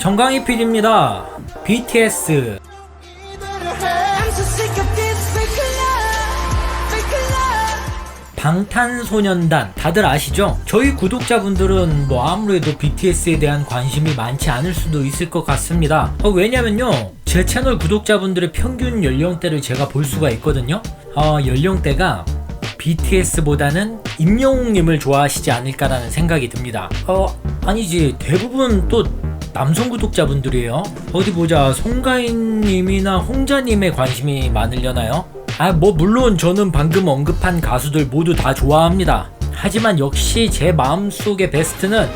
정강희 PD입니다. BTS. 방탄소년단 다들 아시죠? 저희 구독자분들은 뭐 아무래도 BTS에 대한 관심이 많지 않을 수도 있을 것 같습니다. 어, 왜냐면요. 제 채널 구독자분들의 평균 연령대를 제가 볼 수가 있거든요. 어, 연령대가 BTS보다는 임영웅님을 좋아하시지 않을까라는 생각이 듭니다. 어, 아니지. 대부분 또 남성 구독자분들이에요. 어디 보자. 송가인님이나 홍자님의 관심이 많으려나요? 아, 뭐, 물론 저는 방금 언급한 가수들 모두 다 좋아합니다. 하지만 역시 제 마음속의 베스트는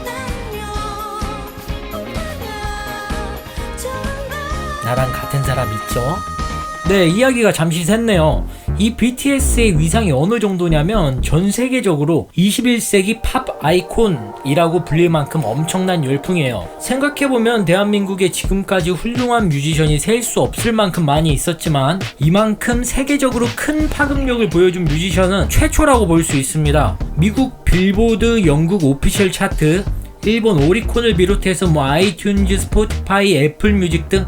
나랑 같은 사람 있죠? 네, 이야기가 잠시 샜네요. 이 BTS의 위상이 어느 정도냐면 전 세계적으로 21세기 팝 아이콘이라고 불릴 만큼 엄청난 열풍이에요. 생각해보면 대한민국에 지금까지 훌륭한 뮤지션이 셀 수 없을 만큼 많이 있었지만 이만큼 세계적으로 큰 파급력을 보여준 뮤지션은 최초라고 볼 수 있습니다. 미국 빌보드 영국 오피셜 차트 일본 오리콘을 비롯해서 뭐 아이튠즈, 스포티파이, 애플 뮤직 등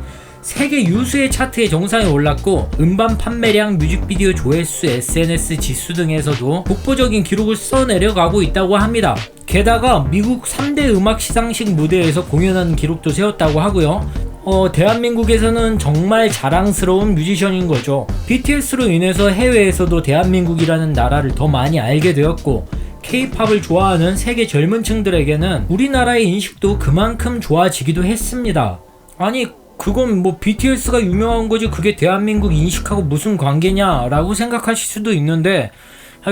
세계 유수의 차트에 정상에 올랐고 음반 판매량, 뮤직비디오 조회수, SNS 지수 등에서도 독보적인 기록을 써내려가고 있다고 합니다. 게다가 미국 3대 음악 시상식 무대에서 공연하는 기록도 세웠다고 하고요. 어, 대한민국에서는 정말 자랑스러운 뮤지션인 거죠. BTS로 인해서 해외에서도 대한민국이라는 나라를 더 많이 알게 되었고, K-팝을 좋아하는 세계 젊은 층들에게는 우리나라의 인식도 그만큼 좋아지기도 했습니다. 아니, 그건 뭐 BTS가 유명한 거지 그게 대한민국 인식하고 무슨 관계냐라고 생각하실 수도 있는데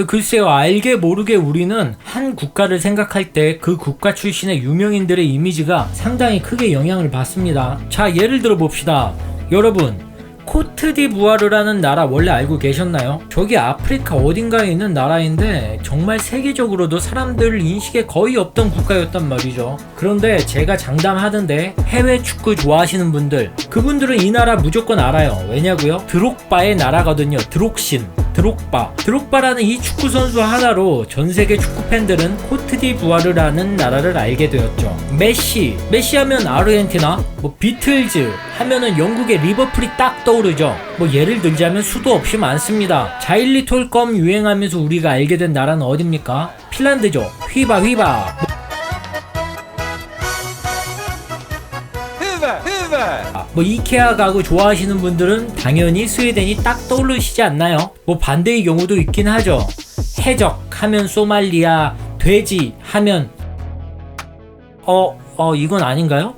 글쎄요. 알게 모르게 우리는 한 국가를 생각할 때 그 국가 출신의 유명인들의 이미지가 상당히 크게 영향을 받습니다. 자 예를 들어 봅시다. 여러분 코트디부아르라는 나라 원래 알고 계셨나요? 저기 아프리카 어딘가에 있는 나라인데 정말 세계적으로도 사람들 인식에 거의 없던 국가였단 말이죠. 그런데 제가 장담하던데 해외 축구 좋아하시는 분들 그분들은 이 나라 무조건 알아요. 왜냐고요? 드록바의 나라거든요. 드록신. 드록바. 드록바라는 이 축구 선수 하나로 전 세계 축구 팬들은 코트디부아르라는 나라를 알게 되었죠. 메시. 메시 하면 아르헨티나, 뭐 비틀즈 하면은 영국의 리버풀이 딱 떠오르죠. 뭐 예를 들자면 수도 없이 많습니다. 자일리 톨 껌 유행하면서 우리가 알게 된 나라는 어딥니까? 핀란드죠. 휘바 휘바. 뭐 이케아 가구 좋아하시는 분들은 당연히 스웨덴이 딱 떠오르시지 않나요? 뭐 반대의 경우도 있긴 하죠. 해적 하면 소말리아, 돼지 하면 어, 어 이건 아닌가요?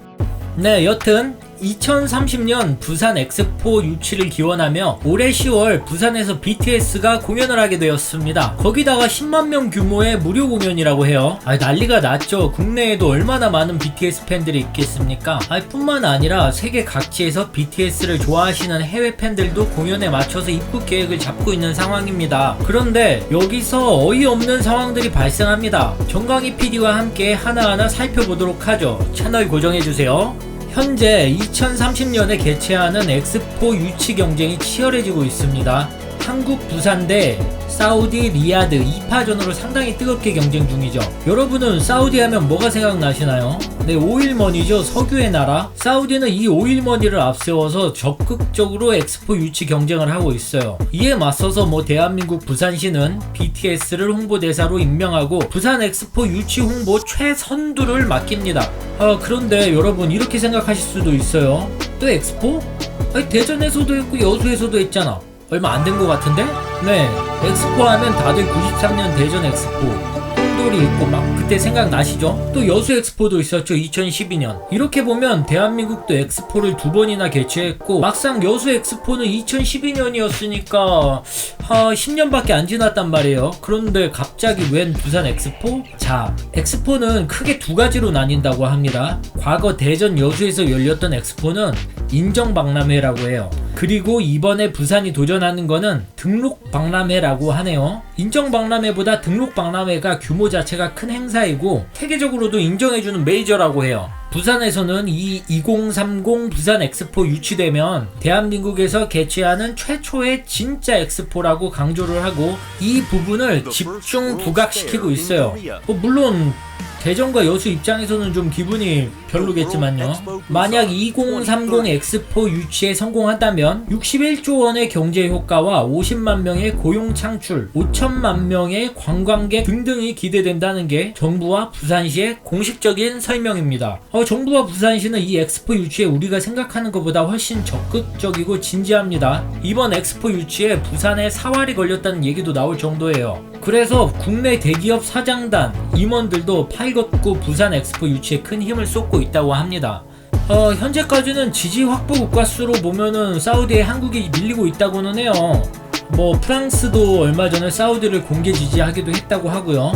네, 여튼 2030년 부산 엑스포 유치를 기원하며 올해 10월 부산에서 BTS가 공연을 하게 되었습니다. 거기다가 10만 명 규모의 무료 공연이라고 해요. 아, 난리가 났죠. 국내에도 얼마나 많은 BTS 팬들이 있겠습니까? 아, 뿐만 아니라 세계 각지에서 BTS를 좋아하시는 해외 팬들도 공연에 맞춰서 입국 계획을 잡고 있는 상황입니다. 그런데 여기서 어이없는 상황들이 발생합니다. 정강희 PD와 함께 하나하나 살펴보도록 하죠. 채널 고정해주세요. 현재 2030년에 개최하는 엑스포 유치 경쟁이 치열해지고 있습니다. 한국 부산 대 사우디 리야드 2파전으로 상당히 뜨겁게 경쟁 중이죠. 여러분은 사우디 하면 뭐가 생각나시나요? 네, 오일머니죠. 석유의 나라. 사우디는 이 오일머니를 앞세워서 적극적으로 엑스포 유치 경쟁을 하고 있어요. 이에 맞서서 뭐 대한민국 부산시는 BTS를 홍보대사로 임명하고 부산 엑스포 유치 홍보 최선두를 맡깁니다. 아, 그런데 여러분 이렇게 생각하실 수도 있어요. 또 엑스포? 아니, 대전에서도 했고 여수에서도 했잖아. 얼마 안 된 것 같은데? 네, 엑스포 하면 다들 93년 대전 엑스포. 똥돌이 있고 막 그때 생각나시죠? 또 여수 엑스포도 있었죠 2012년 이렇게 보면 대한민국도 엑스포를 두 번이나 개최했고 막상 여수 엑스포는 2012년이었으니까 하 10년밖에 안 지났단 말이에요 그런데 갑자기 웬 부산 엑스포? 자 엑스포는 크게 두 가지로 나뉜다고 합니다 과거 대전 여수에서 열렸던 엑스포는 인정박람회라고 해요 그리고 이번에 부산이 도전하는 거는 등록 박람회라고 하네요. 인정 박람회보다 등록 박람회가 규모 자체가 큰 행사이고 세계적으로도 인정해주는 메이저라고 해요. 부산에서는 이 2030 부산 엑스포 유치되면 대한민국에서 개최하는 최초의 진짜 엑스포라고 강조를 하고 이 부분을 집중 부각시키고 있어요. 뭐 물론 대전과 여수 입장에서는 좀 기분이 별로겠지만요. 만약 2030 엑스포 유치에 성공한다면 61조 원의 경제 효과와 50만 명의 고용 창출, 5천만 명의 관광객 등등이 기대된다는 게 정부와 부산시의 공식적인 설명입니다. 어, 정부와 부산시는 이 엑스포 유치에 우리가 생각하는 것보다 훨씬 적극적이고 진지합니다. 이번 엑스포 유치에 부산에 사활이 걸렸다는 얘기도 나올 정도예요. 그래서 국내 대기업 사장단, 임원들도 팔걷고 부산 엑스포 유치에 큰 힘을 쏟고 있다고 합니다. 어, 현재까지는 지지 확보 국가 수로 보면은 사우디에 한국이 밀리고 있다고는 해요. 뭐 프랑스도 얼마 전에 사우디를 공개 지지하기도 했다고 하고요.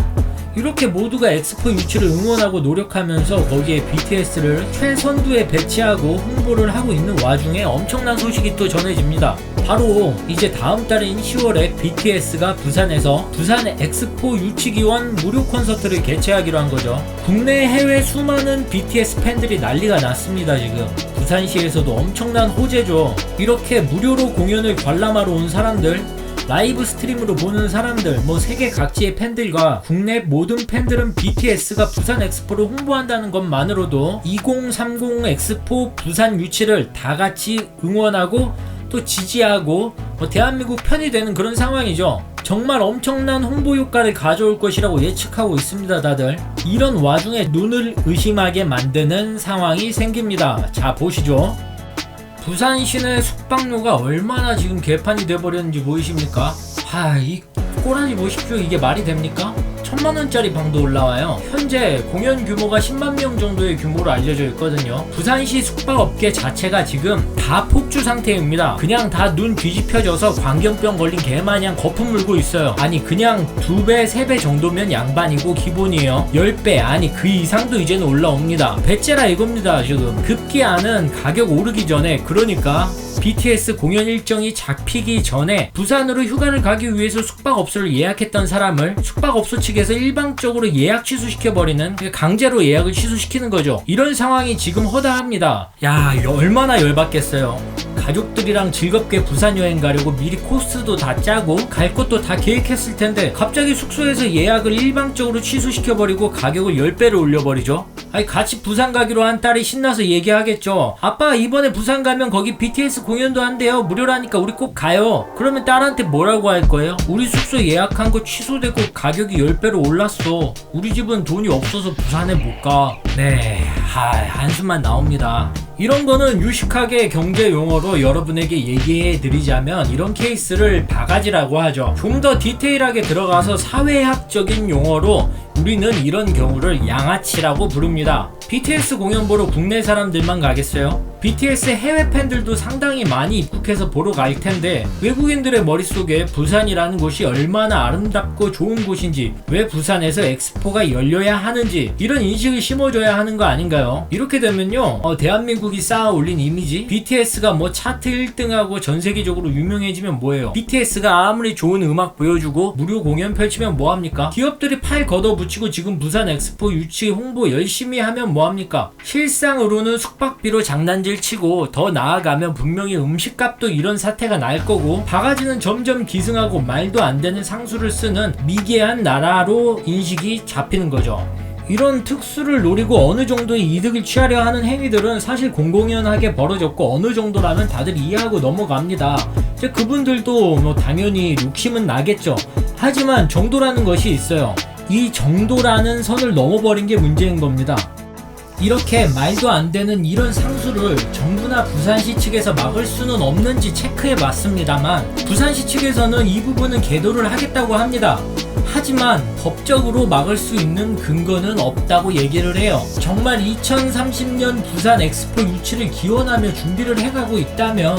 이렇게 모두가 엑스포 유치를 응원하고 노력하면서 거기에 BTS를 최선두에 배치하고 홍보를 하고 있는 와중에 엄청난 소식이 또 전해집니다. 바로 이제 다음 달인 10월에 BTS가 부산에서 부산 엑스포 유치 기원 무료 콘서트를 개최하기로 한 거죠. 국내 해외 수많은 BTS 팬들이 난리가 났습니다, 지금. 부산시에서도 엄청난 호재죠. 이렇게 무료로 공연을 관람하러 온 사람들, 라이브 스트림으로 보는 사람들, 뭐 세계 각지의 팬들과 국내 모든 팬들은 BTS가 부산 엑스포를 홍보한다는 것만으로도 2030 엑스포 부산 유치를 다 같이 응원하고 또 지지하고 뭐 대한민국 편이 되는 그런 상황이죠. 정말 엄청난 홍보 효과를 가져올 것이라고 예측하고 있습니다, 다들. 이런 와중에 눈을 의심하게 만드는 상황이 생깁니다. 자, 보시죠. 부산 시내 숙박료가 얼마나 지금 개판이 돼버렸는지 보이십니까? 하, 이 꼬라지 보십시오. 이게 말이 됩니까? 천만 원짜리 방도 올라와요. 현재 공연 규모가 10만 명 정도의 규모로 알려져 있거든요. 부산시 숙박업계 자체가 지금 다 폭주 상태입니다. 그냥 다 눈 뒤집혀져서 광견병 걸린 개마냥 거품 물고 있어요. 아니 그냥 두 배, 세 배 정도면 양반이고 기본이에요. 10배 아니 그 이상도 이제는 올라옵니다. 배째라 이겁니다 지금. 급기야는 가격 오르기 전에 그러니까 BTS 공연 일정이 잡히기 전에 부산으로 휴가를 가기 위해서 숙박업소를 예약했던 사람을 숙박업소 측에 서 일방적으로 예약 취소시켜버리는 그 강제로 예약을 취소시키는 거죠. 이런 상황이 지금 허다합니다. 야, 이 얼마나 열받겠어요. 가족들이랑 즐겁게 부산 여행 가려고 미리 코스도 다 짜고 갈 곳도 다 계획했을 텐데 갑자기 숙소에서 예약을 일방적으로 취소시켜버리고 가격을 10배로 올려버리죠. 아니 같이 부산 가기로 한 딸이 신나서 얘기하겠죠. 아빠 이번에 부산 가면 거기 BTS 공연도 한대요. 무료라니까 우리 꼭 가요. 그러면 딸한테 뭐라고 할 거예요? 우리 숙소 예약한 거 취소되고 가격이 10배로 올랐어. 우리 집은 돈이 없어서 부산에 못 가. 네, 하, 한숨만 나옵니다. 이런 거는 유식하게 경제 용어로 여러분에게 얘기해 드리자면 이런 케이스를 바가지라고 하죠. 좀 더 디테일하게 들어가서 사회학적인 용어로 우리는 이런 경우를 양아치라고 부릅니다. BTS 공연 보러 국내 사람들만 가겠어요? BTS 해외 팬들도 상당히 많이 입국해서 보러 갈 텐데 외국인들의 머릿속에 부산이라는 곳이 얼마나 아름답고 좋은 곳인지 왜 부산에서 엑스포가 열려야 하는지 이런 인식을 심어줘야 하는 거 아닌가요? 이렇게 되면요 어, 대한민국이 쌓아 올린 이미지 BTS가 뭐 차트 1등하고 전 세계적으로 유명해지면 뭐예요? BTS가 아무리 좋은 음악 보여주고 무료 공연 펼치면 뭐합니까? 기업들이 팔 걷어붙 이고 지금 부산 엑스포 유치 홍보 열심히 하면 뭐합니까? 실상으로는 숙박비로 장난질 치고 더 나아가면 분명히 음식값도 이런 사태가 날 거고 바가지는 점점 기승하고 말도 안 되는 상수를 쓰는 미개한 나라로 인식이 잡히는 거죠. 이런 특수를 노리고 어느 정도의 이득을 취하려 하는 행위들은 사실 공공연하게 벌어졌고 어느 정도라면 다들 이해하고 넘어갑니다. 이제 그분들도 뭐 당연히 욕심은 나겠죠. 하지만 정도라는 것이 있어요. 이 정도라는 선을 넘어버린 게 문제인 겁니다. 이렇게 말도 안 되는 이런 상수를 정부나 부산시 측에서 막을 수는 없는지 체크해 봤습니다만 부산시 측에서는 이 부분은 계도를 하겠다고 합니다. 하지만 법적으로 막을 수 있는 근거는 없다고 얘기를 해요. 정말 2030년 부산 엑스포 유치를 기원하며 준비를 해가고 있다면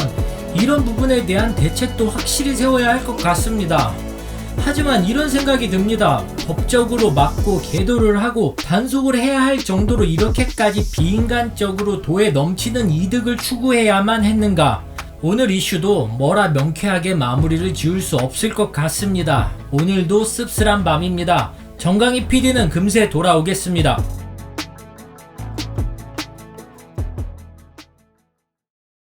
이런 부분에 대한 대책도 확실히 세워야 할 것 같습니다. 하지만 이런 생각이 듭니다. 법적으로 막고 계도를 하고 단속을 해야 할 정도로 이렇게까지 비인간적으로 도에 넘치는 이득을 추구해야만 했는가? 오늘 이슈도 뭐라 명쾌하게 마무리를 지을 수 없을 것 같습니다. 오늘도 씁쓸한 밤입니다. 정강희 PD는 금세 돌아오겠습니다.